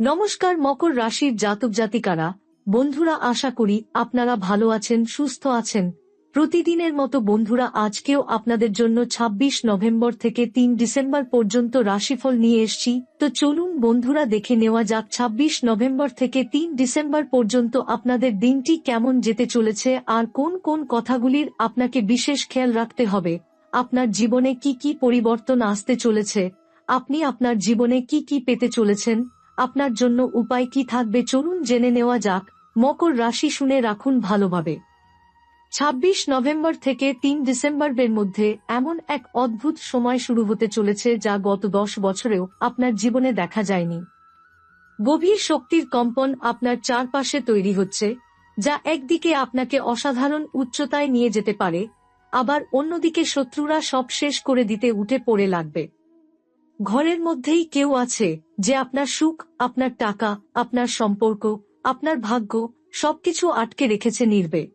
নমস্কার, মকর রাশির জাতক জাতিকারা। বন্ধুরা, আশা করি আপনারা ভালো আছেন, সুস্থ আছেন। প্রতিদিনের মতো বন্ধুরা, আজকেও আপনাদের জন্য ২৬ নভেম্বর থেকে তিন ডিসেম্বর পর্যন্ত রাশিফল নিয়ে এসছি। তো চলুন বন্ধুরা, দেখে নেওয়া যাক ২৬ নভেম্বর থেকে তিন ডিসেম্বর পর্যন্ত আপনাদের দিনটি কেমন যেতে চলেছে আর কোন কোন কথাগুলির আপনাকে বিশেষ খেয়াল রাখতে হবে। আপনার জীবনে কি কি পরিবর্তন আসতে চলেছে? আপনি আপনার জীবনে কি কি পেতে চলেছেন? আপনার জন্য উপায় কি থাকবে চলুন জেনে নেওয়া যাক। মকর রাশি শুনে রাখুন ভালোভাবে। ২৬ নভেম্বর থেকে তিন ডিসেম্বরের মধ্যে এমন এক অদ্ভুত সময় শুরু হতে চলেছে যা গত দশ বছরেও আপনার জীবনে দেখা যায়নি। গভীর শক্তির কম্পন আপনার চারপাশে তৈরি হচ্ছে, যা একদিকে আপনাকে অসাধারণ উচ্চতায় নিয়ে যেতে পারে, আবার অন্যদিকে শত্রুরা সব শেষ করে দিতে উঠে পড়ে লাগবে। ঘরের মধ্যেই কেউ আছে যে আপনার সুখ, আপনার টাকা, আপনার সম্পর্ক, আপনার ভাগ্য, সবকিছু আটকে রেখেছে নির্বে।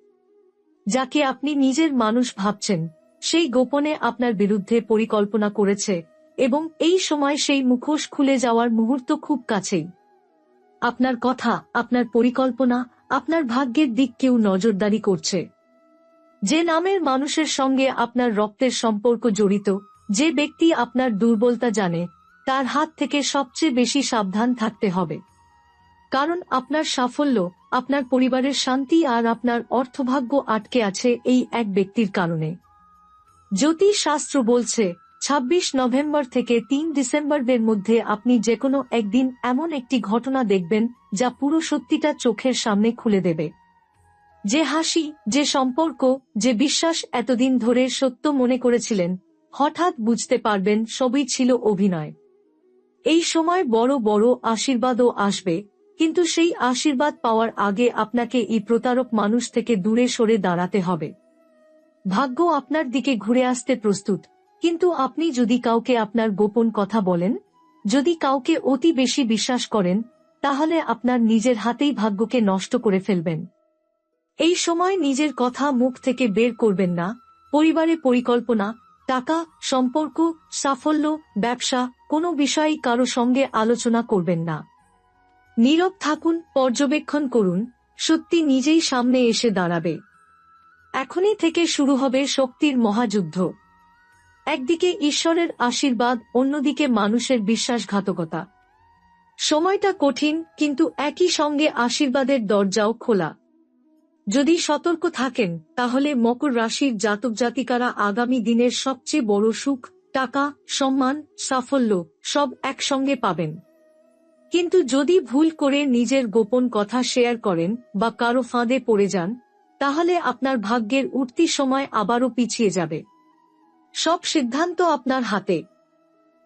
যাকে আপনি নিজের মানুষ ভাবছেন, সেই গোপনে আপনার বিরুদ্ধে পরিকল্পনা করেছে এবং এই সময় সেই মুখোশ খুলে যাওয়ার মুহূর্ত খুব কাছেই। আপনার কথা, আপনার পরিকল্পনা, আপনার ভাগ্যের দিক কেউ নজরদারি করছে। যে নামের মানুষের সঙ্গে আপনার রক্তের সম্পর্ক জড়িত যে ব্যক্তি আপনার দুর্বলতা জানে, তার হাত থেকে সবচেয়ে বেশি সাবধান থাকতে হবে। কারণ আপনার সাফল্য, আপনার পরিবারের শান্তি আর আপনার অর্থভাগ্য আটকে আছে এই এক ব্যক্তির কারণে। জ্যোতিষ শাস্ত্র বলছে ২৬ নভেম্বর থেকে তিন ডিসেম্বরের মধ্যে আপনি যে কোনো একদিন এমন একটি ঘটনা দেখবেন, যা পুরো সত্যিটা চোখের সামনে খুলে দেবে। যে হাসি, যে সম্পর্ক, যে বিশ্বাস এতদিন ধরে সত্য মনে করেছিলেন হঠাৎ বুঝতে পারবেন সবই ছিল অভিনয়। এই সময় বড় বড় আশীর্বাদও আসবে, কিন্তু সেই আশীর্বাদ পাওয়ার আগে আপনাকে এই প্রতারক মানুষ থেকে দূরে সরে দাঁড়াতে হবে। ভাগ্য আপনার দিকে ঘুরে আসতে প্রস্তুত, কিন্তু আপনি যদি কাউকে আপনার গোপন কথা বলেন, যদি কাউকে অতি বেশি বিশ্বাস করেন, তাহলে আপনার নিজের হাতেই ভাগ্যকে নষ্ট করে ফেলবেন। এই সময় নিজের কথা মুখ থেকে বের করবেন না, পরিবারে পরিকল্পনা টাকা, সম্পর্ক, সাফল্য, ব্যবসা, কোনো বিষয়ই কারও সঙ্গে আলোচনা করবেন না। নীরব থাকুন, পর্যবেক্ষণ করুন, সত্যি নিজেই সামনে এসে দাঁড়াবে। এখনই থেকে শুরু হবে শক্তির মহাযুদ্ধ। একদিকে ঈশ্বরের আশীর্বাদ, অন্যদিকে মানুষের বিশ্বাসঘাতকতা। সময়টা কঠিন, কিন্তু একই সঙ্গে আশীর্বাদের দরজাও খোলা। যদি সতর্ক থাকেন, তাহলে মকর রাশির জাতক জাতিকারা আগামী দিনের সবচেয়ে বড় সুখ, টাকা, সম্মান, সাফল্য, সব একসঙ্গে পাবেন। কিন্তু যদি ভুল করে নিজের গোপন কথা শেয়ার করেন বা কারও ফাঁদে পড়ে যান, তাহলে আপনার ভাগ্যের উঠতি সময় আবারও পিছিয়ে যাবে। সব সিদ্ধান্ত আপনার হাতে।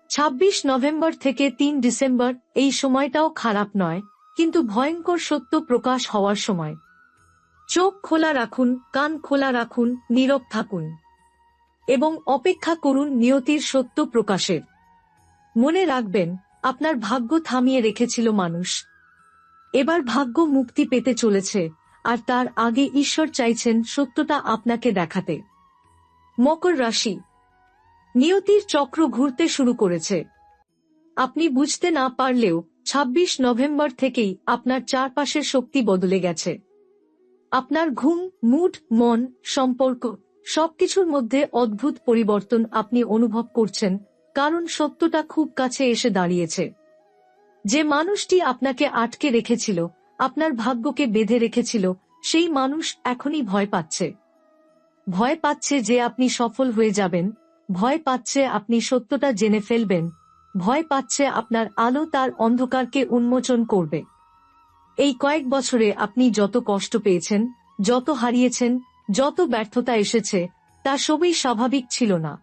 ২৬ নভেম্বর থেকে তিন ডিসেম্বর, এই সময়টাও খারাপ নয়, কিন্তু ভয়ঙ্কর সত্য প্রকাশ হওয়ার সময়। চোখ খোলা রাখুন, কান খোলা রাখুন, নীরব থাকুন। এবং অপেক্ষা করুন নিয়তির সত্য প্রকাশের। মনে রাখবেন, আপনার ভাগ্য থামিয়ে রেখেছিল মানুষ। এবার ভাগ্য মুক্তি পেতে চলেছে, আর তার আগে ঈশ্বর চাইছেন সত্যটা আপনাকে দেখাতে। মকর রাশি। নিয়তির চক্র ঘুরতে শুরু করেছে। আপনি বুঝতে না পারলেও ২৬ নভেম্বর থেকেই আপনার চারপাশের শক্তি বদলে গেছে। আপনার ঘুম, মুড, মন, সম্পর্ক সবকিছুর মধ্যে অদ্ভুত পরিবর্তন আপনি অনুভব করছেন, কারণ সত্যটা খুব কাছে এসে দাঁড়িয়েছে। যে মানুষটি আপনাকে আটকে রেখেছিল, আপনার ভাগ্যকে বেঁধে রেখেছিল, সেই মানুষ এখনই ভয় পাচ্ছে। ভয় পাচ্ছে যে আপনি সফল হয়ে যাবেন, ভয় পাচ্ছে আপনি সত্যটা জেনে ফেলবেন, ভয় পাচ্ছে আপনার আলো তার অন্ধকারকে উন্মোচন করবে। এই কয়েক বছরে আপনি যত কষ্ট পেয়েছেন, যত হারিয়েছেন, যত ব্যর্থতা এসেছে, তা সবই স্বাভাবিক ছিল না।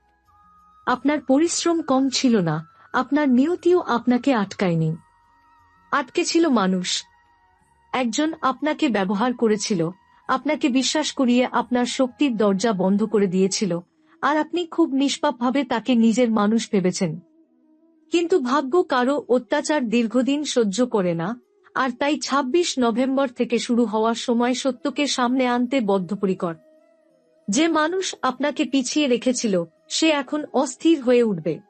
আপনার পরিশ্রম কম ছিল না, আপনার নিয়তিও আপনাকে আটকায়নি। আটকে ছিল মানুষ। একজন আপনাকে ব্যবহার করেছিল, আপনাকে বিশ্বাস করিয়ে আপনার শক্তির দরজা বন্ধ করে দিয়েছিল, আর আপনি খুব নিষ্পাপভাবে তাকে নিজের মানুষ ভেবেছেন। কিন্তু ভাগ্য কারও অত্যাচার দীর্ঘদিন সহ্য করে না আর তাই ২৬ নভেম্বর থেকে শুরু হওয়ার সময় সত্যকে সামনে আনতে বদ্ধপরিকর। যে মানুষ আপনাকে পিছিয়ে রেখেছিল, সে এখন অস্থির হয়ে উঠবে।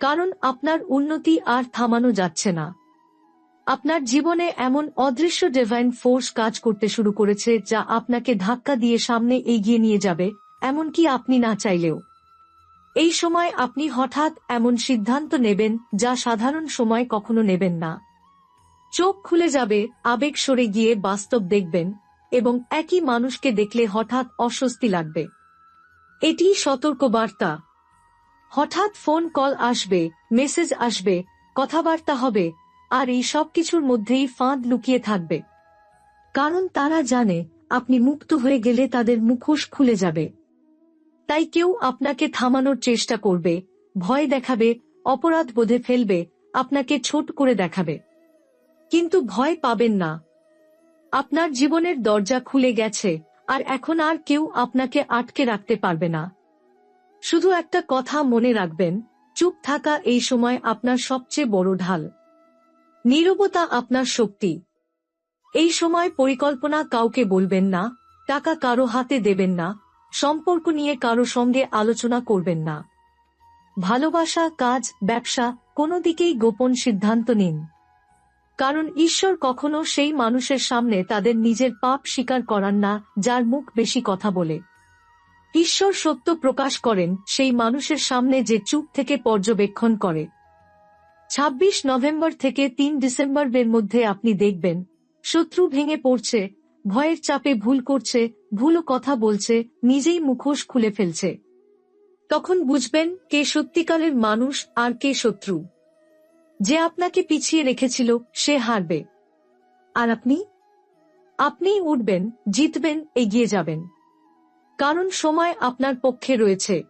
কারণ আপনার উন্নতি আর থামানো যাচ্ছে না। আপনার জীবনে এমন অদৃশ্য ডিভাইন ফোর্স কাজ করতে শুরু করেছে যা আপনাকে ধাক্কা দিয়ে সামনে এগিয়ে নিয়ে যাবে, এমনকি আপনি না চাইলেও। এই সময় আপনি হঠাৎ এমন সিদ্ধান্ত নেবেন যা সাধারণ সময় কখনো নেবেন না। চোখ খুলে যাবে, আবেগ সরে গিয়ে বাস্তব দেখবেন, এবং একই মানুষকে দেখলে হঠাৎ অস্বস্তি লাগবে। এটি সতর্কবার্তা। হঠাৎ ফোন কল আসবে, মেসেজ আসবে, কথাবার্তা হবে, আর এই সব কিছুর মধ্যেই ফাঁদ লুকিয়ে থাকবে। কারণ তারা জানে, আপনি মুক্ত হয়ে গেলে তাদের মুখোশ খুলে যাবে। তাই কেউ আপনাকে থামানোর চেষ্টা করবে, ভয় দেখাবে, অপরাধ বোধে ফেলবে, আপনাকে ছোট করে দেখাবে। কিন্তু ভয় পাবেন না। আপনার জীবনের দরজা খুলে গেছে, আর এখন আর কেউ আপনাকে আটকে রাখতে পারবে না। শুধু একটা কথা মনে রাখবেন, চুপ থাকা এই সময় আপনার সবচেয়ে বড় ঢাল। নীরবতা আপনার শক্তি। এই সময় পরিকল্পনা কাউকে বলবেন না, টাকা কারও হাতে দেবেন না, সম্পর্ক নিয়ে কারও সঙ্গে আলোচনা করবেন না। ভালোবাসা, কাজ, ব্যবসা, কোনো দিকেই গোপন সিদ্ধান্ত নিন। কারণ ঈশ্বর কখনো সেই মানুষের সামনে তাদের নিজের পাপ স্বীকার করান না, যার মুখ বেশি কথা বলে। ঈশ্বর সত্য প্রকাশ করেন, সেই মানুষের সামনে যে চুপ থেকে পর্যবেক্ষণ করে। ২৬ নভেম্বর থেকে তিন ডিসেম্বরের মধ্যে আপনি দেখবেন, শত্রু ভেঙে পড়ছে, ভয়ের চাপে ভুল করছে ভুল কথা বলছে, নিজেই মুখোশ খুলে ফেলছে। তখন বুঝবেন, কে সত্যিকারের মানুষ আর কে শত্রু। যে আপনাকে পিছিয়ে রেখেছিল, সে হারবে। আর আপনি? আপনি উঠবেন, জিতবেন, এগিয়ে যাবেন। কারণ সময় আপনার পক্ষে রয়েছে।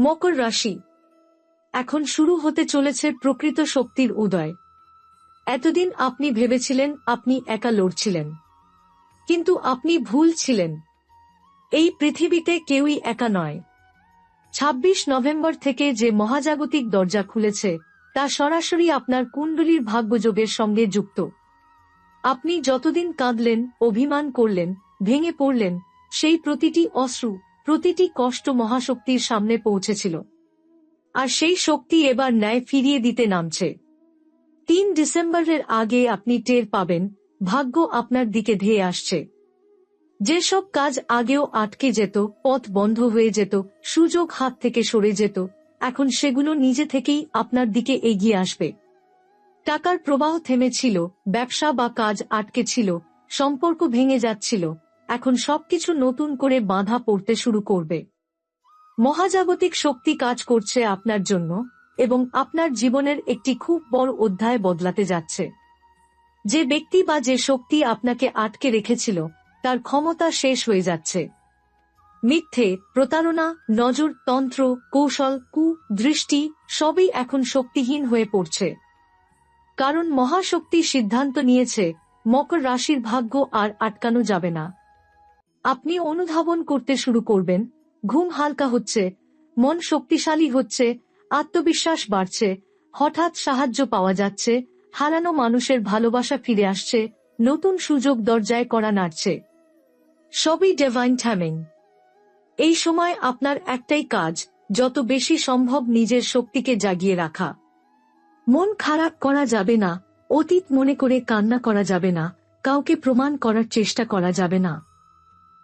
মকর রাশি। এখন শুরু হতে চলেছে প্রকৃত শক্তির উদয়। এতদিন আপনি ভেবেছিলেন আপনি একা লড়ছিলেন। কিন্তু আপনি ভুল ছিলেন। এই পৃথিবীতে কেউই একা নয়। ২৬ নভেম্বর থেকে যে মহাজাগতিক দরজা খুলেছে তা সরাসরি আপনার কুণ্ডলীর ভাগ্যযোগের সঙ্গে যুক্ত। আপনি যতদিন কাঁদলেন, অভিমান করলেন, ভেঙে পড়লেন, সেই প্রতিটি অশ্রু, প্রতিটি কষ্ট মহাশক্তির সামনে পৌঁছেছিল। আর সেই শক্তি এবার ন্যায় ফিরিয়ে দিতে নামছে। তিন ডিসেম্বরের আগে আপনি টের পাবেন, ভাগ্য আপনার দিকে ধেয়ে আসছে। যেসব কাজ আগেও আটকে যেত, পথ বন্ধ হয়ে যেত, সুযোগ হাত থেকে সরে যেত এখন সেগুলো নিজে থেকেই আপনার দিকে এগিয়ে আসবে। টাকার প্রবাহ থেমেছিল, ব্যবসা বা কাজ আটকে ছিল, সম্পর্ক ভেঙে যাচ্ছিল, এখন সবকিছু নতুন করে বাঁধা পড়তে শুরু করবে। মহাজাগতিক শক্তি কাজ করছে আপনার জন্য, এবং আপনার জীবনের একটি খুব বড় অধ্যায় বদলাতে যাচ্ছে। যে ব্যক্তি বা যে শক্তি আপনাকে আটকে রেখেছিল, তার ক্ষমতা শেষ হয়ে যাচ্ছে। মিথ্যে, প্রতারণা, নজর, তন্ত্র, কৌশল, কু, দৃষ্টি, সবই এখন শক্তিহীন হয়ে পড়ছে। কারণ মহাশক্তি সিদ্ধান্ত নিয়েছে, মকর রাশির ভাগ্য আর আটকানো যাবে না। আপনি অনুধাবন করতে শুরু করবেন, ঘুম হালকা হচ্ছে, মন শক্তিশালী হচ্ছে, আত্মবিশ্বাস বাড়ছে, হঠাৎ সাহায্য পাওয়া যাচ্ছে, হারানো মানুষের ভালোবাসা ফিরে আসছে, নতুন সুযোগ দরজায় করা নাড়ছে। সবই ডেভাইন ট্যামিং এই সময় আপনার একটাই কাজ, যত বেশি সম্ভব নিজের শক্তিকে জাগিয়ে রাখা। মন খারাপ করা যাবে না, অতীত মনে করে কান্না করা যাবে না, কাউকে প্রমাণ করার চেষ্টা করা যাবে না।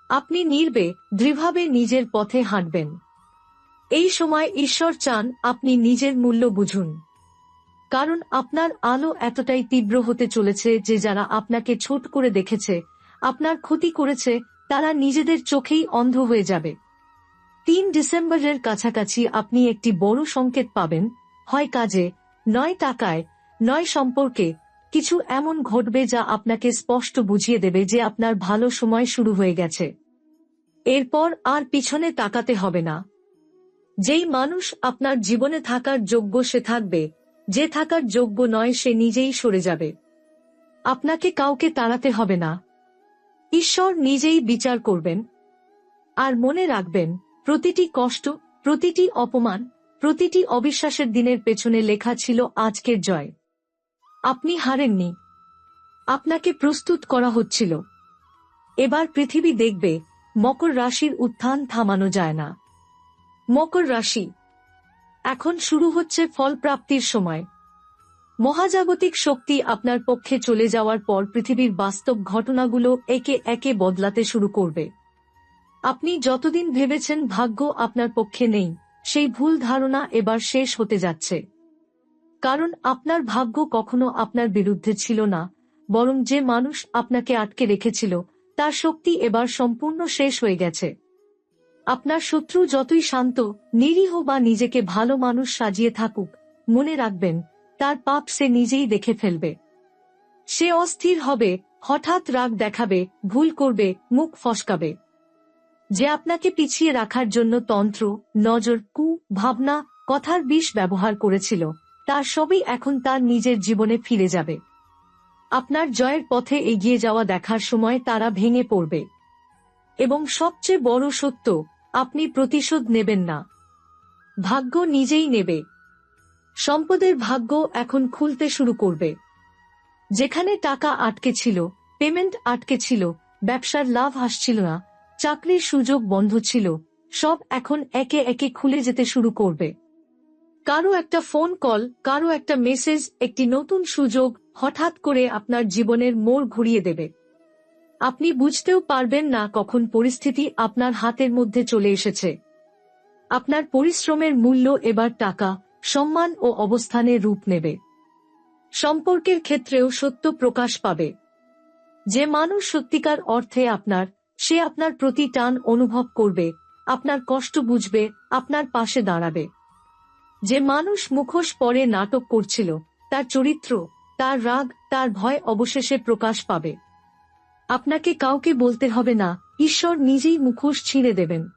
আপনি নির্বে, দৃঢ়ভাবে নিজের পথে হাঁটবেন। এই সময় ঈশ্বর চান আপনি নিজের মূল্য বুঝুন। কারণ আপনার আলো এতটাই তীব্র হতে চলেছে যে যারা আপনাকে ছোট করে দেখেছে, আপনার ক্ষতি করেছে, তারা নিজেদের চোখেই অন্ধ হয়ে যাবে। তিন ডিসেম্বরের কাছাকাছি আপনি একটি বড় সংকেত পাবেন, হয় কাজে, নয় টাকায়, নয় সম্পর্কে, কিছু এমন ঘটবে যা আপনাকে স্পষ্ট বুঝিয়ে দেবে যে আপনার ভালো সময় শুরু হয়ে গেছে। এরপর আর পিছনে তাকাতে হবে না। যেই মানুষ আপনার জীবনে থাকার যোগ্য সে থাকবে, যে থাকার যোগ্য নয় সে নিজেই সরে যাবে। আপনাকে কাউকে তাড়াতে হবে না। ঈশ্বর নিজেই বিচার করবেন। আর মনে রাখবেন প্রতিটি কষ্ট, প্রতিটি অপমান, প্রতিটি অবিশ্বাসের দিনের পেছনে লেখা ছিল আজকের জয়। আপনি হারেননি। আপনাকে প্রস্তুত করা হচ্ছিল। এবার পৃথিবী দেখবে, মকর রাশির উত্থান থামানো যায় না। মকর রাশি, এখন শুরু হচ্ছে ফল প্রাপ্তির সময়। মহাজাগতিক শক্তি আপনার পক্ষে চলে যাওয়ার পর পৃথিবীর বাস্তব ঘটনাগুলো একে একে বদলাতে শুরু করবে। আপনি যতদিন ভেবেছেন ভাগ্য আপনার পক্ষে নেই, সেই ভুল ধারণা এবার শেষ হতে যাচ্ছে। কারণ আপনার ভাগ্য কখনো আপনার বিরুদ্ধে ছিল না, বরং যে মানুষ আপনাকে আটকে রেখেছিল, তার শক্তি এবার সম্পূর্ণ শেষ হয়ে গেছে। আপনার শত্রু যতই শান্ত, নিরীহ বা নিজেকে ভালো মানুষ সাজিয়ে থাকুক, মনে রাখবেন, তার পাপ সে নিজেই দেখে ফেলবে। সে অস্থির হবে, হঠাৎ রাগ দেখাবে, ভুল করবে, মুখ ফসকাবে। যে আপনাকে পিছিয়ে রাখার জন্য তন্ত্র, নজর, কু, ভাবনা, কথার বিষ ব্যবহার করেছিল, তার সবই এখন তার নিজের জীবনে ফিরে যাবে। আপনার জয়ের পথে এগিয়ে যাওয়া দেখার সময় তারা ভেঙে পড়বে। এবং সবচেয়ে বড় সত্য, আপনি প্রতিশোধ নেবেন না। ভাগ্য নিজেই নেবে। সম্পদের ভাগ্য এখন খুলতে শুরু করবে। যেখানে টাকা আটকে ছিল, পেমেন্ট আটকে ছিল, ব্যবসার লাভ আসছিল না চাকরির সুযোগ বন্ধ ছিল। সব এখন একে একে খুলে যেতে শুরু করবে। কারও একটা ফোন কল, কারও একটা মেসেজ, একটি নতুন সুযোগ হঠাৎ করে আপনার জীবনের মোড় ঘুরিয়ে দেবে। আপনি বুঝতেও পারবেন না কখন পরিস্থিতি আপনার হাতের মধ্যে চলে এসেছে। আপনার পরিশ্রমের মূল্য এবার টাকা, সম্মান ও অবস্থানে রূপ নেবে। সম্পর্কের ক্ষেত্রেও সত্য প্রকাশ পাবে। যে মানুষ সত্যিকার অর্থে আপনার সে আপনার প্রতি টান অনুভব করবে, আপনার কষ্ট বুঝবে, আপনার পাশে দাঁড়াবে। যে মানুষ মুখোশ পরে নাটক করছিল, তার চরিত্র, তার রাগ, তার ভয় অবশেষে প্রকাশ পাবে। আপনাকে কাউকে বলতে হবে না, ঈশ্বর নিজেই মুখোশ ছিঁড়ে দেবেন।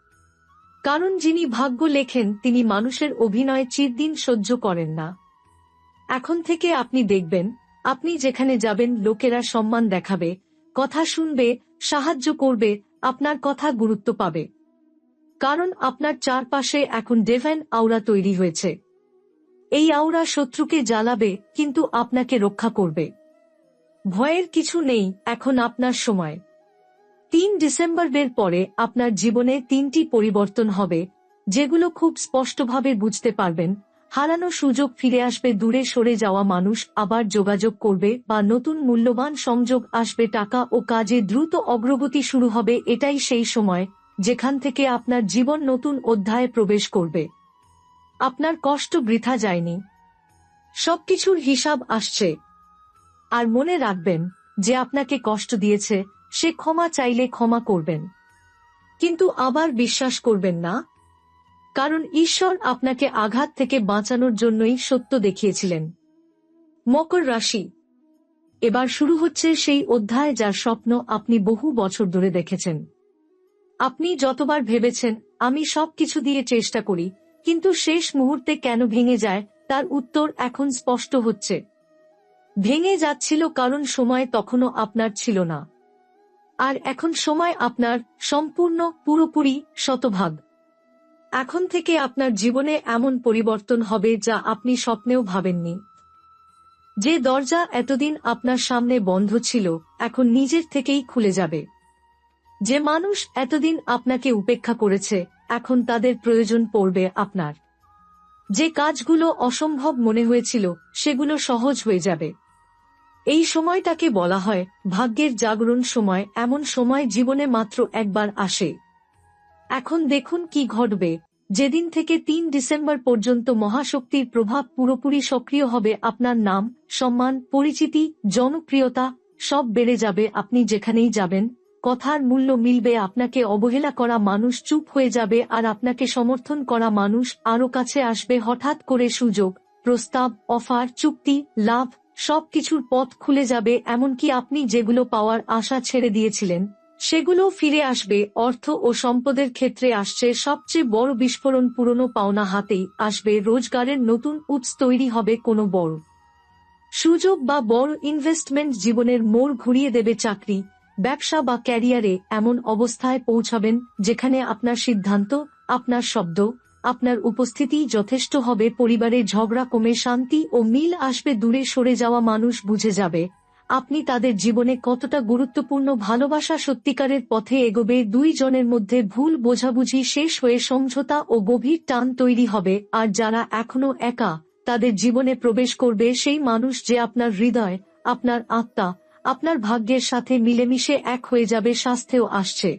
কারণ যিনি ভাগ্য লেখেন, তিনি মানুষের অভিনয় চিরদিন সহ্য করেন না। এখন থেকে আপনি দেখবেন, আপনি যেখানে যাবেন, লোকেরা সম্মান দেখাবে, কথা শুনবে সাহায্য করবে, আপনার কথা গুরুত্ব পাবে। কারণ আপনার চারপাশে এখন ডেভেন আওরা তৈরি হয়েছে। এই আওরা শত্রুকে জ্বালাবে, কিন্তু আপনাকে রক্ষা করবে। ভয়ের কিছু নেই এখন আপনার সময়। তিন ডিসেম্বর বের পরে আপনার জীবনে তিনটি পরিবর্তন হবে, যেগুলো খুব স্পষ্টভাবে বুঝতে পারবেন হারানো সুযোগ ফিরে আসবে, দূরে সরে যাওয়া মানুষ আবার যোগাযোগ করবে বা নতুন মূল্যবান সংযোগ আসবে, টাকা ও কাজে দ্রুত অগ্রগতি শুরু হবে, এটাই সেই সময় যেখান থেকে আপনার জীবন নতুন অধ্যায়ে প্রবেশ করবে। আপনার কষ্ট বৃথা যায়নি। সবকিছুর হিসাব আসছে। আর মনে রাখবেন, যে আপনাকে কষ্ট দিয়েছে, সে ক্ষমা চাইলে ক্ষমা করবেন। কিন্তু আবার বিশ্বাস করবেন না। কারণ ঈশ্বর আপনাকে আঘাত থেকে বাঁচানোর জন্যই সত্য দেখিয়েছিলেন। মকর রাশি। এবার শুরু হচ্ছে সেই অধ্যায় যার স্বপ্ন আপনি বহু বছর ধরে দেখেছেন। আপনি যতবার ভেবেছেন, আমি সবকিছু দিয়ে চেষ্টা করি, কিন্তু শেষ মুহূর্তে কেন ভেঙে যায়, তার উত্তর এখন স্পষ্ট হচ্ছে। ভেঙে যাচ্ছিল কারণ সময় তখনও আপনার ছিল না। আর এখন সময় আপনার সম্পূর্ণ পুরোপুরি শতভাগ। এখন থেকে আপনার জীবনে এমন পরিবর্তন হবে যা আপনি স্বপ্নেও ভাবেননি। যে দরজা এতদিন আপনার সামনে বন্ধ ছিল, এখন নিজের থেকেই খুলে যাবে। যে মানুষ এতদিন আপনাকে উপেক্ষা করেছে, এখন তাদের প্রয়োজন পড়বে আপনার। যে কাজগুলো অসম্ভব মনে হয়েছিল, সেগুলো সহজ হয়ে যাবে। এই সময়টাকে বলা হয়, ভাগ্যের জাগরণ সময়, এমন সময় জীবনে মাত্র একবার আসে। এখন দেখুন কি ঘটবে। যেদিন থেকে তিন ডিসেম্বর পর্যন্ত মহাশক্তির প্রভাব পুরোপুরি সক্রিয় হবে, আপনার নাম, সম্মান, পরিচিতি, জনপ্রিয়তা, সব বেড়ে যাবে, আপনি যেখানেই যাবেন, কথার মূল্য মিলবে, আপনাকে অবহেলা করা মানুষ চুপ হয়ে যাবে, আর আপনাকে সমর্থন করা মানুষ আরও কাছে আসবে, হঠাৎ করে সুযোগ, প্রস্তাব, অফার, চুক্তি, লাভ, সবকিছুর পথ খুলে যাবে, এমনকি আপনি যেগুলো পাওয়ার আশা ছেড়ে দিয়েছিলেন সেগুলো ফিরে আসবে, অর্থ ও সম্পদের ক্ষেত্রে আসছে সবচেয়ে বড় বিস্ফোরণ পুরনো পাওনা হাতেই আসবে, রোজগারের নতুন উৎস তৈরি হবে কোনো বড় সুযোগ বা বড় ইনভেস্টমেন্ট জীবনের মোড় ঘুরিয়ে দেবে চাকরি, ব্যবসা বা ক্যারিয়ারে এমন অবস্থায় পৌঁছাবেন যেখানে আপনার সিদ্ধান্ত, আপনার শব্দ, আপনার উপস্থিতি যথেষ্ট হবে, পরিবারে ঝগড়া কমে শান্তি ও মিল আসবে, দূরে সরে যাওয়া মানুষ বুঝে যাবে। আপনি তাদের জীবনে কতটা গুরুত্বপূর্ণ ভালোবাসা সত্যিকারের পথে এগোবে, দুই জনের মধ্যে ভুল বোঝাবুঝি শেষ হয়ে সমঝোতা ও গভীর টান তৈরি হবে, আর যারা এখনও একা তাদের জীবনে প্রবেশ করবে সেই মানুষ যে আপনার হৃদয়, আপনার আত্মা, আপনার ভাগ্যের সাথে মিলেমিশে এক হয়ে যাবে স্বাস্থ্যেও আসছে।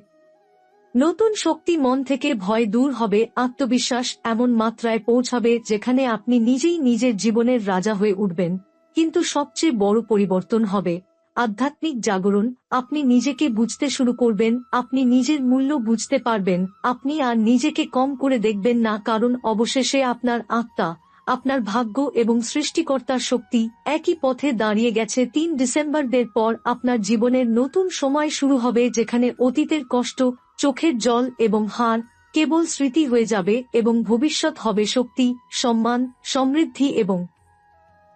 নতুন শক্তি মন থেকে ভয় দূর হবে, আত্মবিশ্বাস এমন মাত্রায় পৌঁছাবে যেখানে আপনি নিজেই নিজের জীবনের রাজা হয়ে উঠবেন। কিন্তু সবচেয়ে বড় পরিবর্তন হবে। আধ্যাত্মিক জাগরণ, আপনি নিজেকে বুঝতে শুরু করবেন, আপনি নিজের মূল্য বুঝতে পারবেন, আপনি আর নিজেকে কম করে দেখবেন না কারণ অবশেষে আপনার আত্মা, আপনার ভাগ্য এবং সৃষ্টিকর্তার শক্তি একই পথে দাঁড়িয়ে গেছে। তিন ডিসেম্বরদের পর আপনার জীবনের নতুন সময় শুরু হবে যেখানে অতীতের কষ্ট, চোখের জল এবং হার কেবল স্মৃতি হয়ে যাবে এবং ভবিষ্যৎ হবে শক্তি, সম্মান, সমৃদ্ধি এবং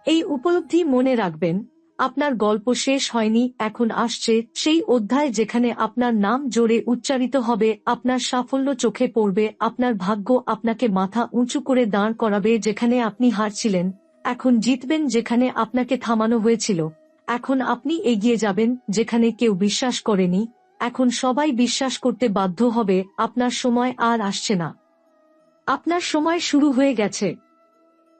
এই উপলব্ধি মনে রাখবেন, আপনার গল্প শেষ হয়নি, এখন আসছে সেই অধ্যায় যেখানে আপনার নাম জোরে উচ্চারিত হবে, আপনার সাফল্য চোখে পড়বে, আপনার ভাগ্য আপনাকে মাথা উঁচু করে দাঁড় করাবে যেখানে আপনি হারছিলেন, এখন জিতবেন যেখানে আপনাকে থামানো হয়েছিল, এখন আপনি এগিয়ে যাবেন যেখানে কেউ বিশ্বাস করেনি, এখন সবাই বিশ্বাস করতে বাধ্য হবে, আপনার সময় আর আসছে না। আপনার সময় শুরু হয়ে গেছে।